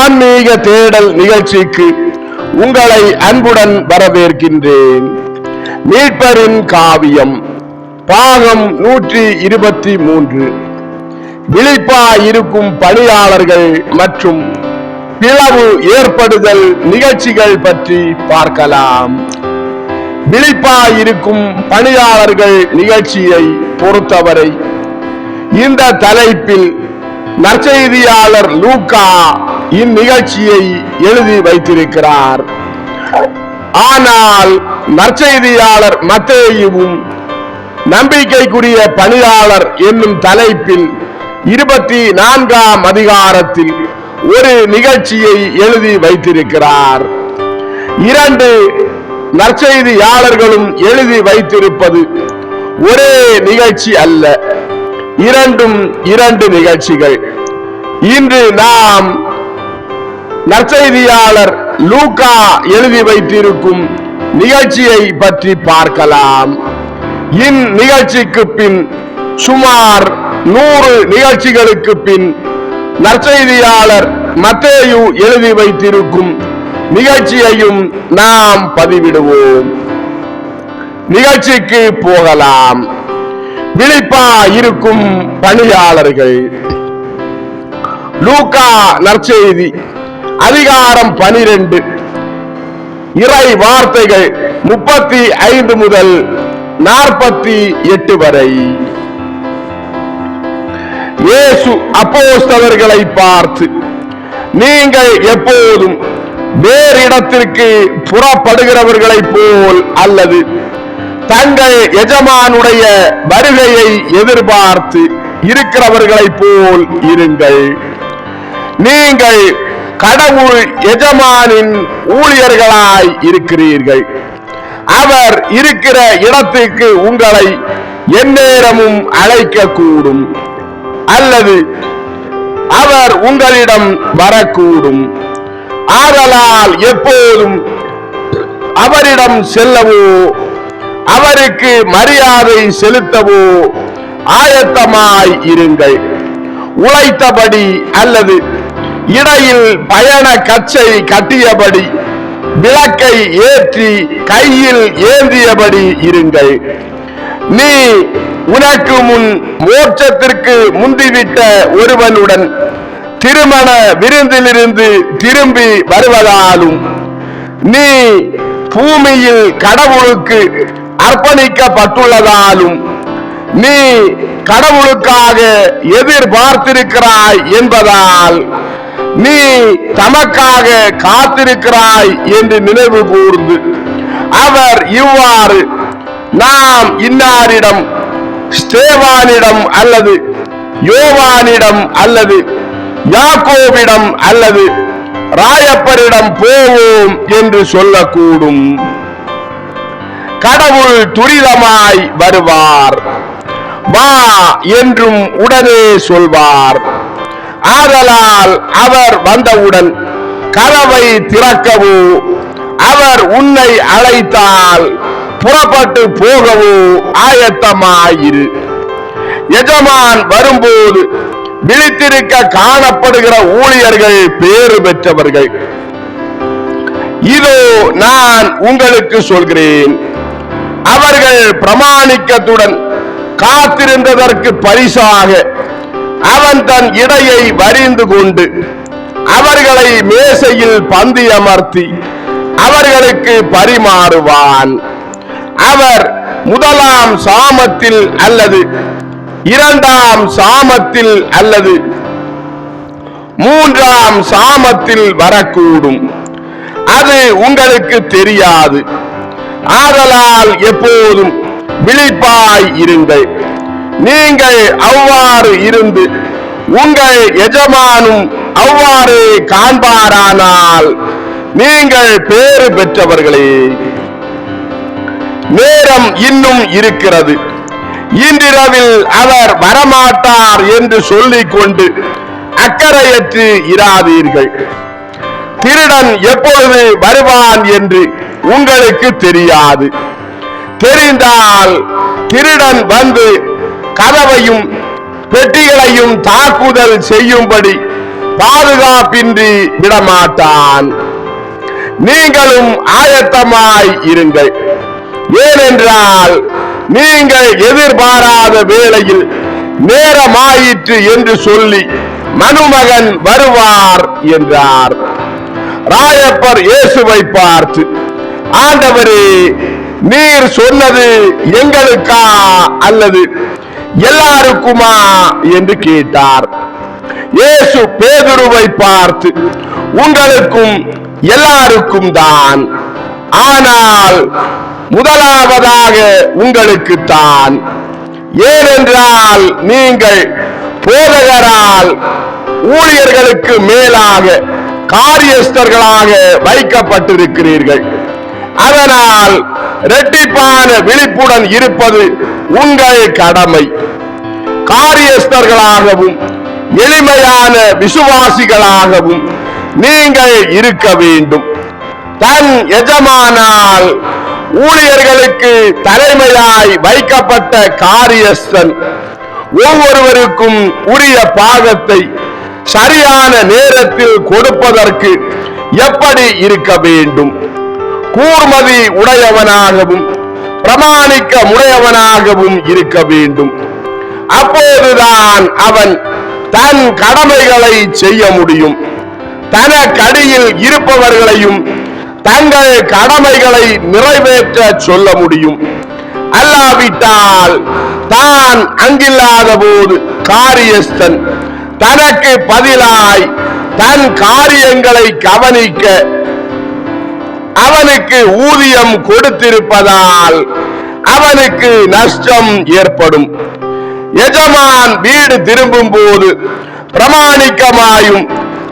ஆன்மீக தேடல் நிகழ்ச்சிக்கு உங்களை அன்புடன் வரவேற்கின்றேன். மீட்பரின் காவியம் பாகம் நூற்றி இருபத்தி மூன்று. விழிப்பாயிருக்கும் பணியாளர்கள் மற்றும் பிளவு ஏற்படுதல் நிகழ்ச்சிகள் பற்றி பார்க்கலாம். விழிப்பாயிருக்கும் பணியாளர்கள் நிகழ்ச்சியை பொறுத்தவரை இந்த தலைப்பில் நற்செய்தியாளர் லூக்கா இந்நிகழ்ச்சியை எழுதி வைத்திருக்கிறார். ஆனால் நற்செய்தியாளர் மத்தேயுவும் நம்பிக்கைக்குரிய பணியாளர் என்னும் தலைப்பில் இருபத்தி நான்காம் அதிகாரத்தில் ஒரு நிகழ்ச்சியை எழுதி வைத்திருக்கிறார். இரண்டு நற்செய்தியாளர்களும் எழுதி வைத்திருப்பது ஒரே நிகழ்ச்சி அல்ல. இரண்டும் இரண்டு நிகழ்ச்சிகள். இன்று நாம் நற்செய்தியாளர் லூகா எழுதி வைத்திருக்கும் நிகழ்ச்சியை பற்றி பார்க்கலாம். இந்நிகழ்ச்சிக்கு பின் சுமார் நூறு நிகழ்ச்சிகளுக்கு பின் நற்செய்தியாளர் மத்தேயு எழுதி வைத்திருக்கும் நிகழ்ச்சியையும் நாம் பதிவிடுவோம். நிகழ்ச்சிக்கு போகலாம். விழிப்பா இருக்கும் பணியாளர்கள். லூகா நற்செய்தி. அதிகாரம் பனிரெண்டு. இறை வார்த்தைகள் முப்பத்தி ஐந்து முதல் நாற்பத்தி எட்டு வரை. இயேசு அப்போஸ்தலர்களை பார்த்து நீங்கள் எப்போதும் வேறு இடத்திற்கு புறப்படுகிறவர்களைப் போல் அல்லது தங்கள் எஜமானுடைய வருகையை எதிர்பார்த்து இருக்கிறவர்களைப் போல் இருங்கள். நீங்கள் கடவுள் எஜமானின் ஊழியர்களாய் இருக்கிறீர்கள். அவர் இருக்கிற இடத்துக்கு உங்களை எந்நேரமும் அழைக்க கூடும் அல்லது அவர் உங்களிடம் வரக்கூடும். ஆதலால் எப்போதும் அவரிடம் செல்லவோ அவருக்கு மரியாதை செலுத்தவோ ஆயத்தமாய் இருங்கள். உழைத்தபடி அல்லது இடையில் பயண கச்சை கட்டியபடி விளக்கை ஏற்றி கையில் ஏந்தியபடி இருங்கள். நீ உனக்கு முன் மோட்சத்திற்கு முந்திவிட்ட ஒருவனுடன் திருமண விருந்திலிருந்து திரும்பி வருவதாலும் நீ பூமியில் கடவுளுக்கு அர்ப்பணிக்கப்பட்டுள்ளதாலும் நீ கடவுளுக்காக எதிர்பார்த்திருக்கிறாய் என்பதால் நீ தமக்காக காத்திருக்கிறாய் என்று நினைவு கூர்ந்து அவர் இவ்வாறு நாம் இன்னாரிடம் ஸ்தேவானிடம் அல்லது யோவானிடம் அல்லது யாக்கோவிடம் அல்லது ராயப்பரிடம் போவோம் என்று சொல்லக்கூடும். கடவுள் துரிதமாய் வருவார். வா என்றும் உடனே சொல்வார். ஆதலால் அவர் வந்தவுடன் கதவை திறக்கவோ அவர் உன்னை அழைத்தால் புறப்பட்டு போகவோ ஆயத்தமாயிரு எஜமான் வரும்போது விழித்திருக்க காணப்படுகிற ஊழியர்கள் பேறு பெற்றவர்கள். இதோ நான் உங்களுக்கு சொல்கிறேன். அவர்கள் பிரமாணிக்கத்துடன் காத்திருந்ததற்கு பரிசாக அவன் தன் இடையை வரிந்து கொண்டு அவர்களை மேசையில் பந்தி அமர்த்தி அவர்களுக்கு பரிமாறுவான். அவர் முதலாம் சாமத்தில் அல்லது இரண்டாம் சாமத்தில் அல்லது மூன்றாம் சாமத்தில் வரக்கூடும். அது உங்களுக்கு தெரியாது. ஆதலால் எப்போதும் விழிப்பாய் இருங்கள். நீங்கள் அவ்வாறு இருந்து உங்கள் எஜமானும் அவ்வாறு காண்பாரானால் நீங்கள் பேறு பெற்றவர்களே. நேரம் இன்னும் இருக்கிறது. இன்றிரவில் அவர் வரமாட்டார் என்று சொல்லிக் கொண்டு அக்கறையற்று இராதீர்கள். திருடன் எப்பொழுது வருவான் என்று உங்களுக்கு தெரியாது. தெரிந்தால் திருடன் வந்து கதவையும் பெட்டிகளையும் தாக்குதல் செய்யும்படி பாதுகாப்பின்றி விடமாட்டான். நீங்களும் ஆயத்தமாய் இருங்கள். ஏனென்றால் நீங்கள் எதிர்பாராத வேளையில் நேரமாயிற்று என்று சொல்லி மனுமகன் வருவார் என்றார். ராயப்பர் இயேசுவை பார்த்து ஆண்டவரே நீர் சொன்னது எங்களுக்கா அல்லது எல்லாருக்குமா என்று கேட்டார். இயேசு பேதுருவை பார்த்து உங்களுக்கும் எல்லாருக்கும் தான் ஆனால் முதலாவதாக உங்களுக்கு தான் ஏனென்றால் நீங்கள் போதகரால் ஊழியர்களுக்கு மேலாக காரியஸ்தர்களாக வைக்கப்பட்டிருக்கிறீர்கள். அதனால் இரட்டிப்பான விழிப்புடன் இருப்பது உங்கள் கடமை. காரியஸ்தர்களாகவும் எளிமையான விசுவாசிகளாகவும் நீங்கள் இருக்க வேண்டும். தன் எஜமானால் ஊழியர்களுக்கு தலைமையாய் வைக்கப்பட்ட காரியஸ்தன் ஒவ்வொருவருக்கும் உரிய பாகத்தை சரியான நேரத்தில் கொடுப்பதற்கு எப்படி இருக்க வேண்டும்? கூர்மதி உடையவனாகவும் பிரமாணிக்க முடையவனாகவும் இருக்க வேண்டும். அப்போதுதான் அவன் தன் கடமைகளை செய்ய முடியும். தனக்கடியில் இருப்பவர்களையும் தங்கள் கடமைகளை நிறைவேற்ற சொல்ல முடியும். அல்லாவிட்டால் தான் அங்கில்லாத போது காரியஸ்தன் தனக்கு பதிலாய் தன் காரியங்களை கவனிக்க அவனுக்கு ஊதியம் கொடுத்திருப்பதால் அவனுக்கு நஷ்டம் ஏற்படும். எஜமான் வீடு திரும்பும் போது பிரமாணிக்கமாயும்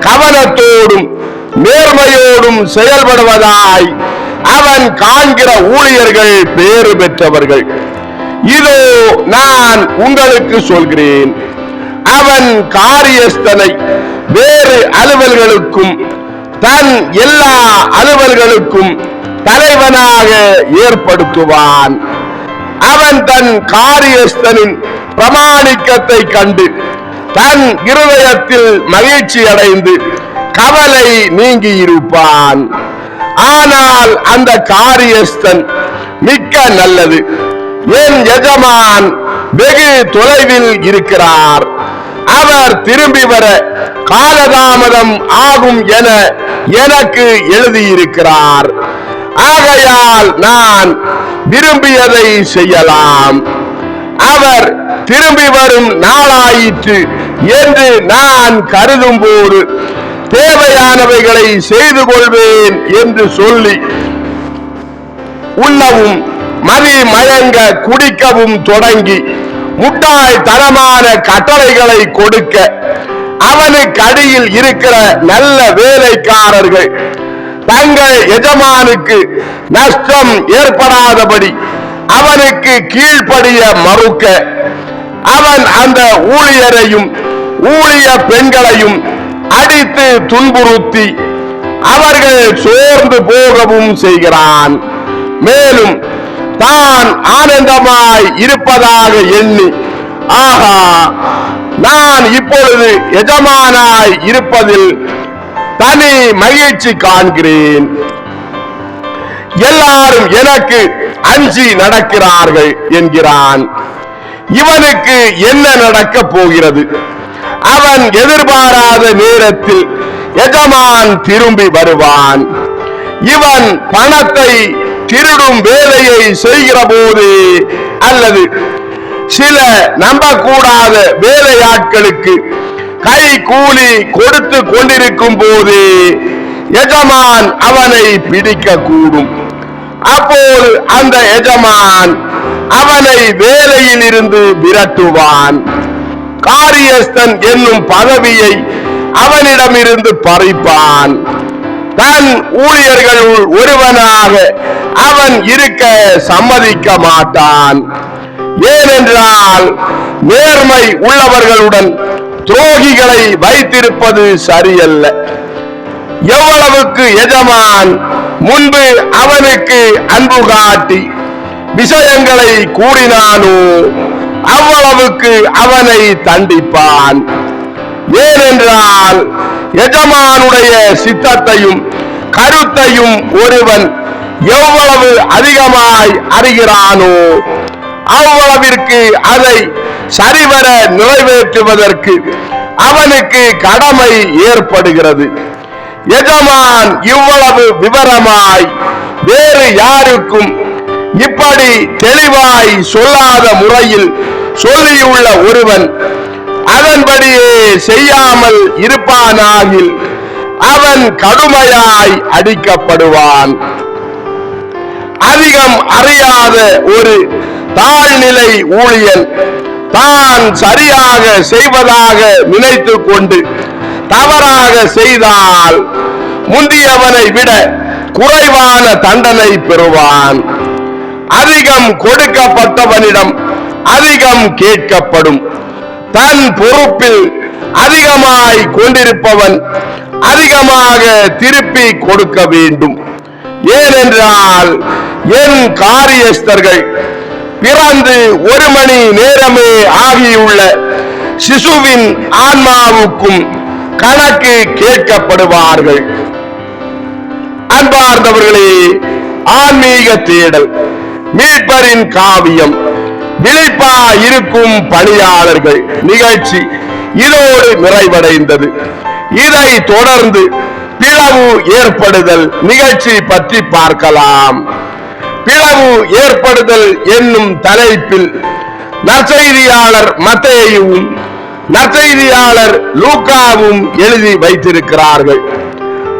கவனத்தோடும் நேர்மையோடும் செயல்படுவதாய் அவன் காண்கிற ஊழியர்கள் பேறு பெற்றவர்கள். இதோ நான் உங்களுக்கு சொல்கிறேன். அவன் காரியஸ்தனை வேறு அலுவல்களுக்கும் தன் எல்லா அலுவல்களுக்கும் தலைவனாக ஏற்படுத்துவான். அவன் தன் காரியஸ்தனின் பிரமாணிக்கத்தை கண்டு தன் இருதயத்தில் மகிழ்ச்சி அடைந்து கவலை நீங்கி இருப்பான். ஆனால் அந்த காரியஸ்தன் மிக்க நல்லது. என் எஜமான் வெகு தொலைவில் இருக்கிறார். அவர் திரும்பி வர காலதாமதம் ஆகும் என எனக்கு எழுதியிருக்கிறார். ஆகையால் நான் விரும்பியதை செய்யலாம். அவர் திரும்பி வரும் நாளாயிற்று என்று நான் கருதும் போது தேவையானவைகளை செய்து கொள்வேன் என்று சொல்லி உள்ளவும் மதி மயங்க குடிக்கவும் தொடங்கி முட்டாய் தரமான கட்டளைகளை கொடுக்க அவனுக்கு அடியில் இருக்கிற நல்ல வேலைக்காரர்கள். தங்கள் எஜமானுக்கு நஷ்டம் ஏற்படாதபடி அவனுக்கு கீழ்ப்படிய மறுக்க. அவன் அந்த ஊழியரையும் ஊழிய பெண்களையும் அடித்து துன்புறுத்தி அவர்கள் சோர்ந்து போகவும் செய்கிறான். மேலும் தான் ஆனந்தமாய் இருப்பதாக எண்ணி ஆஹா நான் இப்பொழுது எஜமானாய் இருப்பதில் தனி மகிழ்ச்சி காண்கிறேன். எல்லாரும் எனக்கு அஞ்சி நடக்கிறார்கள் என்கிறான். இவனுக்கு என்ன நடக்கப் போகிறது? அவன் எதிர்பாராத நேரத்தில் எஜமான் திரும்பி வருவான். இவன் பணத்தை திருடும் வேலையை செய்கிற போது அல்லது சில நம்பக்கூடாத வேலையாட்களுக்கு கை கூலி கொடுத்து கொண்டிருக்கும் போது எஜமான் அவனை பிடிக்க கூடும் அப்போது அந்த எஜமான் அவனை வேலையில் இருந்து விரட்டுவான். காரியஸ்தன் என்னும் பதவியை அவனிடமிருந்து பறிப்பான். தன் ஊழியர்களுள் ஒருவனாக அவன் இருக்க சம்மதிக்க மாட்டான். ஏனென்றால் நேர்மை உள்ளவர்களுடன் துரோகிகளை வைத்திருப்பது சரியல்ல. எவ்வளவுக்கு எஜமான் முன்பு அவனுக்கு அன்பு காட்டி விஷயங்களை கூறினானோ அவ்வளவுக்கு அவனை தண்டிப்பான். ஏனென்றால் எஜமானுடைய சித்தத்தையும் கருத்தையும் ஒருவன் எவ்வளவு அதிகமாய் அறிகிறானோ அவ்வளவிற்கு அதை சரிவர நிறைவேற்றுவதற்கு அவனுக்கு கடமை ஏற்படுகிறது. எஜமான் இவ்வளவு விவரமாய் வேறு யாருக்கும் இப்படி தெளிவாய் சொல்லாத முறையில் சொல்லியுள்ள ஒருவன் அதன்படியே செய்யாமல் இருப்பானாகில் அவன் கடுமையாய் அடிக்கப்படுவான். அதிகம் அறியாத ஒரு தாழ்நிலை ஊழியன் தான் சரியாக செய்வதாக நினைத்து கொண்டு தவறாக செய்தால் முந்தியவனை விட குறைவான தண்டனை பெறுவான். அதிகம் கொடுக்கப்பட்டவனிடம் அதிகம் கேட்கப்படும். தன் பொறுப்பில் அதிகமாய் கொண்டிருப்பவன் அதிகமாக திருப்பி கொடுக்க வேண்டும். ஏனென்றால் என் காரியஸ்தர்கள் பிறந்து ஒரு மணி நேரமே ஆகியுள்ள சிசுவின் ஆன்மாவுக்கும் கணக்கு கேட்கப்படுவார்கள். அன்பார்ந்தவர்களே ஆன்மீக தேடல் மீட்பரின் காவியம் விழிப்பா இருக்கும் பணியாளர்கள் நிகழ்ச்சி இதோடு நிறைவடைந்தது. இதை தொடர்ந்து பிளவு ஏற்படுதல் நிகழ்ச்சி பற்றி பார்க்கலாம். பிளவு ஏற்படுதல் என்னும் தலைப்பில் நற்செய்தியாளர் மத்தேயுவும் நற்செய்தியாளர் லூக்காவும் எழுதி வைத்திருக்கிறார்கள்.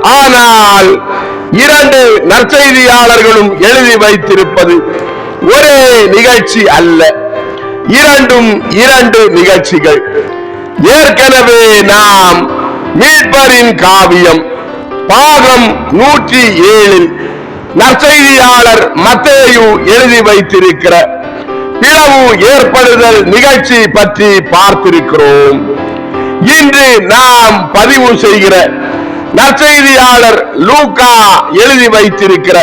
ஆனால் இரண்டு நற்செய்தியாளர்களும் எழுதி வைத்திருப்பது ஒரே நிகழ்ச்சி அல்ல. இரண்டும் இரண்டு நிகழ்ச்சிகள். ஏற்கனவே நாம் மீட்பரின் காவியம் பாகம் நூற்றி ஏழில் நற்செய்தியாளர் மத்தேயு எழுதி வைத்திருக்கிற பிளவு ஏற்படுதல் நிகழ்ச்சி பற்றி பார்த்திருக்கிறோம். இன்று நாம் பதிவு செய்கிற நற்செய்தியாளர் லூகா எழுதி வைத்திருக்கிற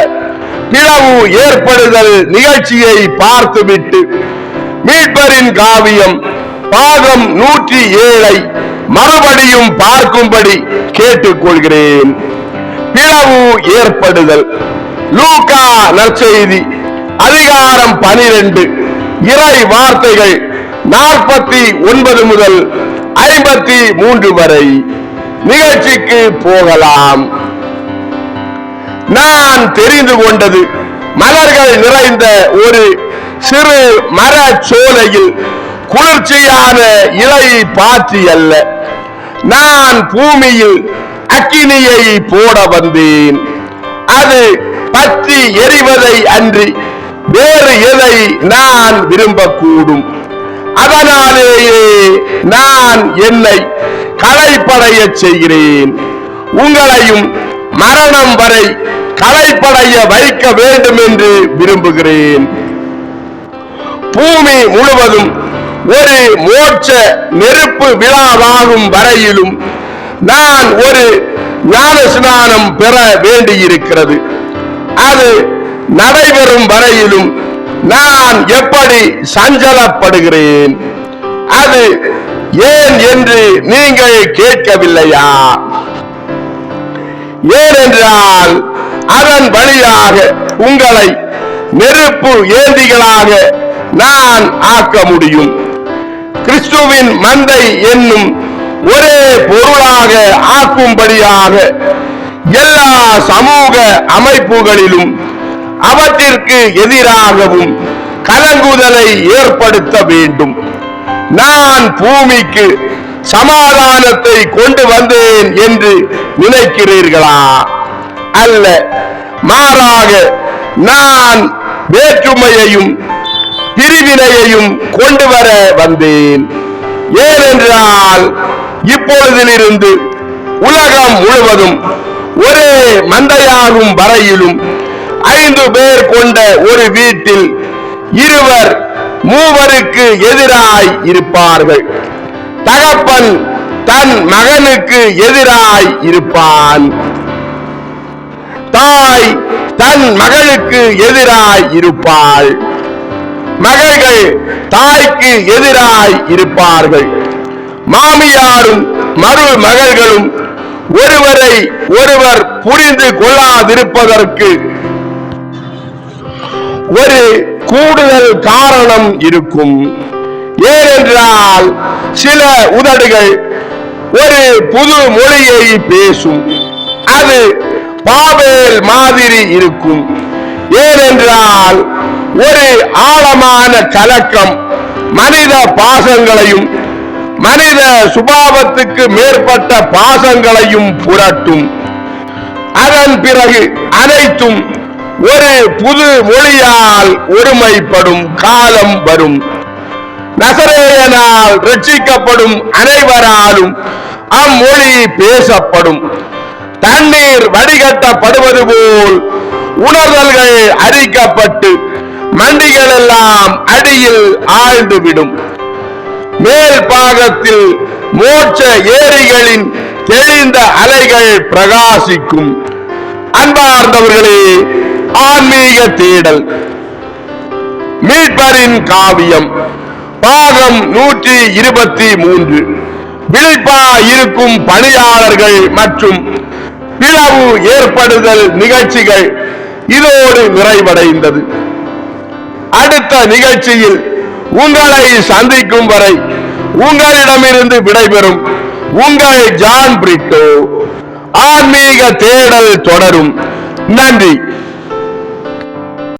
பிளவு ஏற்படுதல் நிகழ்ச்சியை பார்த்துவிட்டு மீட்பரின் காவியம் பாகம் நூற்றி ஏழை மறுபடியும் பார்க்கும்படி கேட்டுக்கொள்கிறேன். பிளவு ஏற்படுதல். லூகா நற்செய்தி. அதிகாரம் பனிரெண்டு. இறை வார்த்தைகள் நாற்பத்தி ஒன்பது முதல் ஐம்பத்தி மூன்று வரை. நிகழ்ச்சிக்கு போகலாம். நான் தெரிந்து கொண்டது மலர்கள் நிறைந்த ஒரு சிறு மர சோலையில் குளிர்ச்சியான இலை பாத்தி அல்ல. நான் பூமியில் அக்கினியை போட வந்தேன். அது பற்றி எரிவதை அன்றி வேறு எதை நான் விரும்பக்கூடும். அதனாலேயே நான் என்னை களைப்படைய செய்கிறேன். உங்களையும் மரணம் வரை களைப்படைய வைக்க வேண்டும் என்று விரும்புகிறேன். பூமி முழுவதும் ஒரு மோட்ச நெருப்பு விழாவாகும் வரையிலும் நான் ஒரு ஞான ஸ்நானம் பெற வேண்டியிருக்கிறது. அது நடைபெறும் வரையிலும் நான் எப்படி சஞ்சலப்படுகிறேன்? அது ஏன் என்று நீங்கள் கேட்கவில்லையா? ஏனென்றால் அதன் வழியாக உங்களை நெருப்பு ஏந்திகளாக நான் ஆக்க முடியும். கிறிஸ்துவின் மந்தை என்னும் ஒரே பொருளாக ஆக்கும்படியாக எல்லா சமூக அமைப்புகளிலும் அவற்றிற்கு எதிராகவும் கலங்குதலை ஏற்படுத்த வேண்டும். நான் பூமிக்கு சமாதானத்தை கொண்டு வந்தேன் என்று நினைக்கிறீர்களா? அல்ல. மாறாக நான் வேற்றுமையையும் பிரிவினையையும் கொண்டு வர வந்தேன். ஏனென்றால் இப்பொழுதிலிருந்து உலகம் முழுவதும் மந்தையாகும் வரையிலும் ஐந்து பேர் கொண்ட ஒரு வீட்டில் இருவர் மூவருக்கு எதிராய் இருப்பார்கள். தகப்பன் தன் மகனுக்கு எதிராய் இருப்பான். தாய் தன் மகளுக்கு எதிராய் இருப்பாள். மகள்கள் தாய்க்கு எதிராய் இருப்பார்கள். மாமியாரும் மருமகள்களும் ஒருவரை ஒருவர் புரிந்து கொள்ளாதிருப்பதற்கு ஒரு கூடுதல் காரணம் இருக்கும். ஏனென்றால் சில உதடுகள் ஒரு புது மொழியை பேசும். அது பாபேல் மாதிரி இருக்கும். ஏனென்றால் ஒரு ஆழமான கலக்கம் மனித பாசங்களையும் மனித சுபாவத்துக்கு மேற்பட்ட பாசங்களையும் புரட்டும். அதன் பிறகு அனைத்தும் ஒரு புது மொழியால் ஒருமைப்படும் காலம் வரும். நசரேயனால் ரட்சிக்கப்படும் அனைவராலும் அம்மொழி பேசப்படும். தண்ணீர் வடிகட்டப்படுவது போல் உணர்தல்கள் அரிக்கப்பட்டு மண்டிகள் எல்லாம் அடியில் ஆழ்ந்துவிடும். மேல் பாகத்தில் மோட்ச ஏரிகளின் தெளிந்த அலைகள் பிரகாசிக்கும். அன்பார்ந்தவர்களே ஆன்மீக தேடல். மீட்பரின் காவியம். பாகம் நூற்றி இருபத்தி மூன்று. விழிப்பா இருக்கும் பணியாளர்கள் மற்றும் பிளவு ஏற்படுதல் நிகழ்ச்சிகள் இதோடு நிறைவடைந்தது. அடுத்த நிகழ்ச்சியில் உங்களை சந்திக்கும் வரை உங்களிடமிருந்து விடைபெறும் உங்கள் ஜான் பிரிட்டோ. ஆன்மீக தேடல் தொடரும். நன்றி.